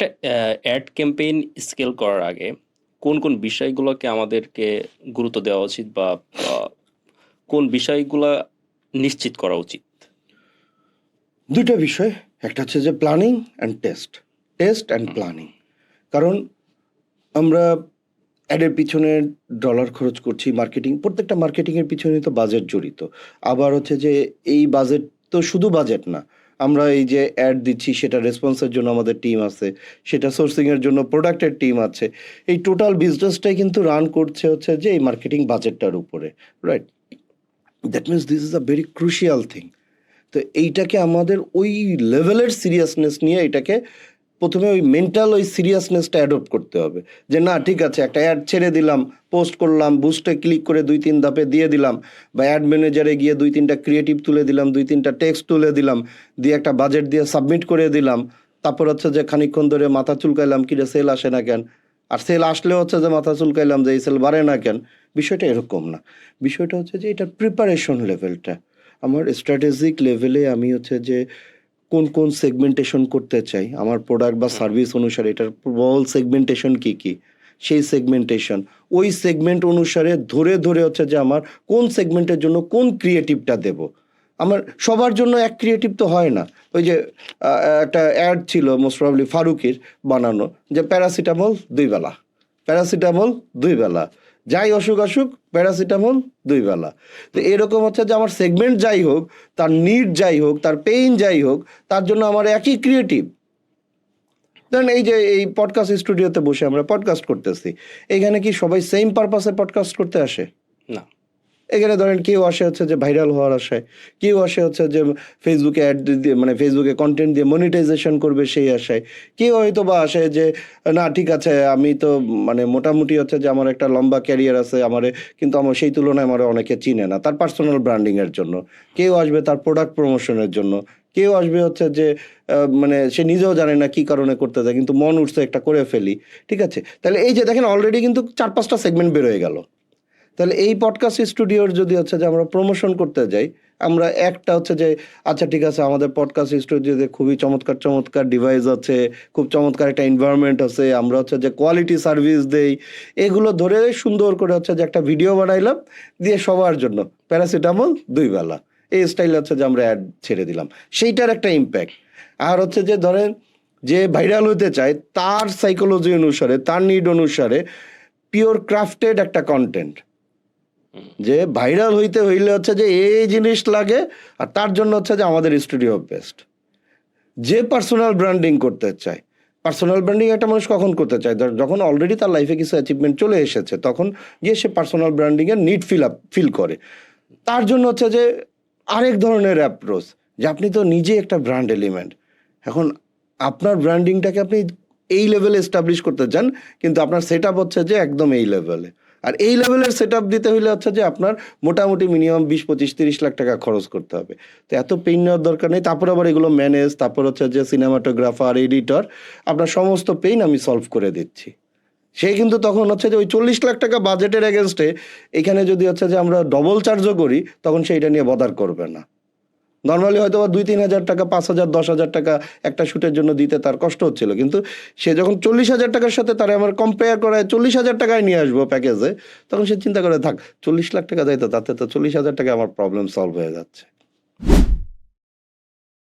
একটা ad campaign scale করার আগে কোন কোন বিষয়গুলোকে আমাদেরকে গুরুত্ব দেওয়া উচিত বা কোন বিষয়গুলো নিশ্চিত করা উচিত? দুইটা বিষয়। একটা হচ্ছে যে planning and test test and planning কারণ আমরা অ্যাডের পিছনে ডলার খরচ করছি মার্কেটিং প্রত্যেকটা মার্কেটিংয়ের পিছনে তো বাজেট জড়িত। আবার হচ্ছে যে এই বাজেট তো শুধু বাজেট না আমরা এই যে অ্যাড দিচ্ছি, সেটা রেসপন্সের জন্য আমাদের টিম আছে, সেটা সোর্সিংয়ের জন্য প্রোডাক্টের টিম আছে। এই টোটাল বিজনেসটাই কিন্তু রান করছে হচ্ছে যে এই মার্কেটিং বাজেটটার উপরে right that means this is a very crucial thing তো এইটাকে আমাদের ওই লেভেলের সিরিয়াসনেস নিয়ে এটাকে প্রথমে ওই মেন্টাল ওই সিরিয়াসনেসটা অ্যাডপ্ট করতে হবে। যে না, ঠিক আছে, একটা অ্যাড ছেড়ে দিলাম পোস্ট করলাম বুস্টে ক্লিক করে দুই তিন ধাপে দিয়ে দিলাম, বা অ্যাড ম্যানেজারে গিয়ে দুই তিনটা ক্রিয়েটিভ তুলে দিলাম, দুই তিনটা টেক্সট তুলে দিলাম, দিয়ে একটা বাজেট দিয়ে সাবমিট করে দিলাম, তারপর হচ্ছে যে খানিকক্ষণ ধরে মাথা চুলকাইলাম কিরে সেল আসে না কেন? আর সেল আসলে হচ্ছে যে মাথা চুলকাইলাম যে এই সেল বাড়ে না কেন? বিষয়টা এরকম না। বিষয়টা হচ্ছে যে এটার প্রিপারেশন লেভেলটা আমার স্ট্র্যাটেজিক লেভেলে আমি হচ্ছে যে কোন কোন সেগমেন্টেশন করতে চাই? আমার প্রোডাক্ট বা সার্ভিস অনুসারে এটার বল সেগমেন্টেশন কি কি? সেই সেগমেন্টেশন ওই সেগমেন্ট অনুসারে ধরে ধরে হচ্ছে যে আমার কোন সেগমেন্টের জন্য কোন ক্রিয়েটিভটা দেব? আমার সবার জন্য এক ক্রিয়েটিভ তো হয় না। ওই যে একটা অ্যাড ছিল মোস্ট প্রবলি ফারুকের বানানো যে প্যারাসিটামল দুই বেলা। প্যারাসিটামল দুই বেলা। যাই অসুখ অসুখ প্যারাসিটামল দুই বেলা। তো এরকম হচ্ছে যে আমার সেগমেন্ট যাই হোক, তার নিড যাই হোক, তার পেইন যাই হোক, তার জন্য আমার একই ক্রিয়েটিভ ধরেন এই যে এই পডকাস্ট স্টুডিওতে বসে আমরা পডকাস্ট করতেছি। এখানে কি সবাই সেম পারপাসে পডকাস্ট করতে আসে? না। এখানে ধরেন কেউ আসে হচ্ছে যে ভাইরাল হওয়ার আশায়, কেউ আসে হচ্ছে যে ফেসবুকে অ্যাড দিয়ে মানে ফেসবুকে কন্টেন্ট দিয়ে মনিটাইজেশন করবে সেই আশায়, কেউ হয়তো বা আসে যে, না, ঠিক আছে, আমি তো মানে মোটামুটি হচ্ছে যে আমার একটা লম্বা ক্যারিয়ার আছে আমার, কিন্তু আমার সেই তুলনায় আমার অনেকে চিনে না। তার পার্সোনাল ব্র্যান্ডিংয়ের জন্য। কেউ আসবে তার প্রোডাক্ট প্রমোশনের জন্য। কেউ আসবে হচ্ছে যে মানে সে নিজেও জানে না কি কারণে করতে যায়, কিন্তু মন উঠছে একটা করে ফেলি, ঠিক আছে? তাহলে এই যে দেখেন অলরেডি কিন্তু চার পাঁচটা সেগমেন্ট বেরোয় গেল। তাহলে এই পডকাস্ট স্টুডিওর যদি হচ্ছে যে আমরা প্রমোশন করতে যাই, আমরা একটা হচ্ছে যে আচ্ছা ঠিক আছে, আমাদের পডকাস্ট স্টুডিওতে খুবই চমৎকার চমৎকার ডিভাইস আছে, খুব চমৎকার একটা এনভায়রনমেন্ট আছে, আমরা হচ্ছে যে কোয়ালিটি সার্ভিস দেই, এগুলো ধরে সুন্দর করে হচ্ছে যে একটা ভিডিও বানাইলাম, দিয়ে সবার জন্য প্যারাসিটামল দুই বেলা। এই স্টাইল হচ্ছে যে আমরা অ্যাড ছেড়ে দিলাম। সেইটার একটা ইম্প্যাক্ট আর হচ্ছে যে ধরেন, যে ভাইরাল হতে চায়, তার সাইকোলজি অনুসারে, তার নিড অনুসারে পিওর ক্রাফটেড একটা কন্টেন্ট যে ভাইরাল হইতে হইলে হচ্ছে যে এই জিনিস লাগে, আর তার জন্য হচ্ছে যে আমাদের স্টুডিও বেস্ট যে পার্সোনাল ব্র্যান্ডিং করতে চায় পার্সোনাল ব্র্যান্ডিং একটা মানুষ কখন করতে চায়? যখন অলরেডি তার লাইফে কিছু অ্যাচিভমেন্ট চলে এসেছে, তখন গিয়ে সে পার্সোনাল ব্র্যান্ডিংয়ের নিড ফিল আপ ফিল করে। তার জন্য হচ্ছে যে আরেক ধরনের অ্যাপ্রোচ যে আপনি তো নিজে একটা ব্র্যান্ড এলিমেন্ট এখন আপনার ব্র্যান্ডিংটাকে আপনি এই লেভেলে এস্টাবলিশ করতে চান, কিন্তু আপনার সেট হচ্ছে যে একদম এই লেভেলে আর এই লেভেলের সেট দিতে হইলে হচ্ছে যে আপনার মোটামুটি মিনিমাম বিশ, পঁচিশ, তিরিশ লাখ টাকা খরচ করতে হবে। তো এত পেইন নেওয়ার দরকার নেই। তারপর আবার এগুলো ম্যানেজ তারপর হচ্ছে যে সিনেমাটোগ্রাফার এডিটর আপনার সমস্ত পেইন আমি সলভ করে দিচ্ছি। সে কিন্তু তখন হচ্ছে যে ওই চল্লিশ লাখ টাকা বাজেটের এগেনস্টে এখানে যদি হচ্ছে যে আমরা ডবল চার্জও করি, তখন সেইটা নিয়ে বদার করবে না। নর্মালি হয়তো দুই, তিন হাজার টাকা, পাঁচ হাজার, দশ হাজার টাকা একটা শ্যুটের জন্য দিতে তার কষ্ট হচ্ছিল। কিন্তু সে যখন চল্লিশ হাজার টাকার সাথে তারা আমার কম্পেয়ার করায় চল্লিশ হাজার টাকায় নিয়ে আসব প্যাকেজে তখন সে চিন্তা করে, থাক, চল্লিশ লাখ টাকা দেয় তো তাতে তো চল্লিশ হাজার টাকা আমার প্রবলেম সলভ হয়ে যাচ্ছে।